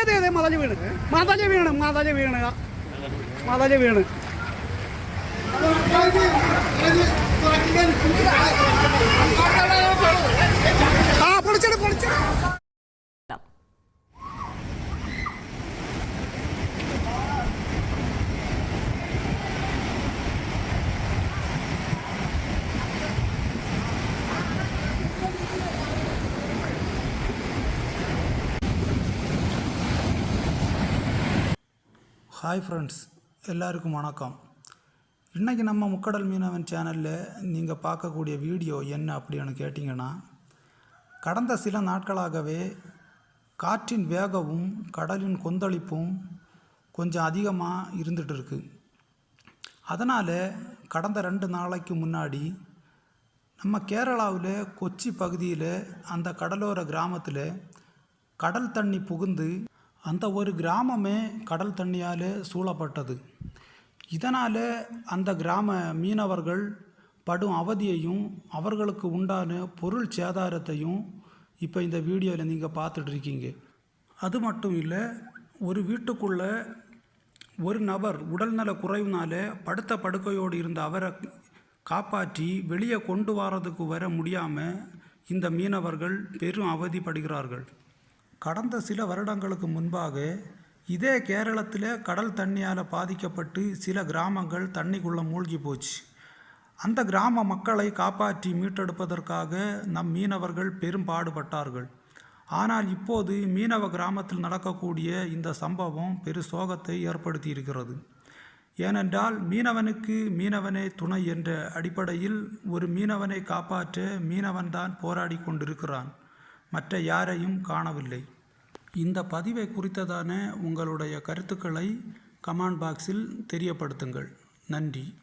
അതെ അതെ മതജ വീണ് മതജ വീണ് മതജ വീണ് മതജ വീണ് ആ പൊളിച്ചെടു ஹாய் ஃப்ரெண்ட்ஸ் எல்லாருக்கும் வணக்கம். இன்றைக்கி நம்ம முக்கடல் மீனவன் சேனலில் நீங்கள் பார்க்கக்கூடிய வீடியோ என்ன அப்படின்னு கேட்டிங்கன்னா கடந்த சில நாட்களாகவே காற்றின் வேகமும் கடலின் கொந்தளிப்பும் கொஞ்சம் அதிகமாக இருந்துகிட்டு இருக்கு. அதனால் கடந்த ரெண்டு நாளைக்கு முன்னாடி நம்ம கேரளாவில் கொச்சி பகுதியில் அந்த கடலோர கிராமத்தில் கடல் தண்ணி புகுந்து அந்த ஒரு கிராமமே கடல் தண்ணியால் சூழப்பட்டது. இதனால் அந்த கிராம மீனவர்கள் படும் அவதியையும் அவர்களுக்கு உண்டான பொருள் சேதாரத்தையும் இப்போ இந்த வீடியோவில் நீங்கள் பார்த்துட்டு இருக்கீங்க அது மட்டும் இல்லை ஒரு வீட்டுக்குள்ளே ஒரு நபர் உடல்நல குறைவுனால படுத்த படுக்கையோடு இருந்த அவரை காப்பாற்றி வெளியே கொண்டு வரதுக்கு வர முடியாமல் இந்த மீனவர்கள் பெரும் அவதிப்படுகிறார்கள். கடந்த சில வருடங்களுக்கு முன்பாக இதே கேரளத்தில் கடல் தண்ணியால் பாதிக்கப்பட்டு சில கிராமங்கள் தண்ணிக்குள்ளே மூழ்கி போச்சு. அந்த கிராம மக்களை காப்பாற்றி மீட்டெடுப்பதற்காக நம் மீனவர்கள் பெரும் பாடுபட்டார்கள். ஆனால் இப்போது மீனவ கிராமத்தில் நடக்கக்கூடிய இந்த சம்பவம் பெரு சோகத்தை ஏற்படுத்தி இருக்கிறது ஏனென்றால் மீனவனுக்கு மீனவனே துணை என்ற அடிப்படையில் ஒரு மீனவனை காப்பாற்ற மீனவன்தான் போராடி கொண்டிருக்கிறான். மற்ற யாரையும் காணவில்லை. இந்த பதிவை குறித்ததான உங்களுடைய கருத்துக்களை கமெண்ட் பாக்ஸில் தெரியப்படுத்துங்கள். நன்றி.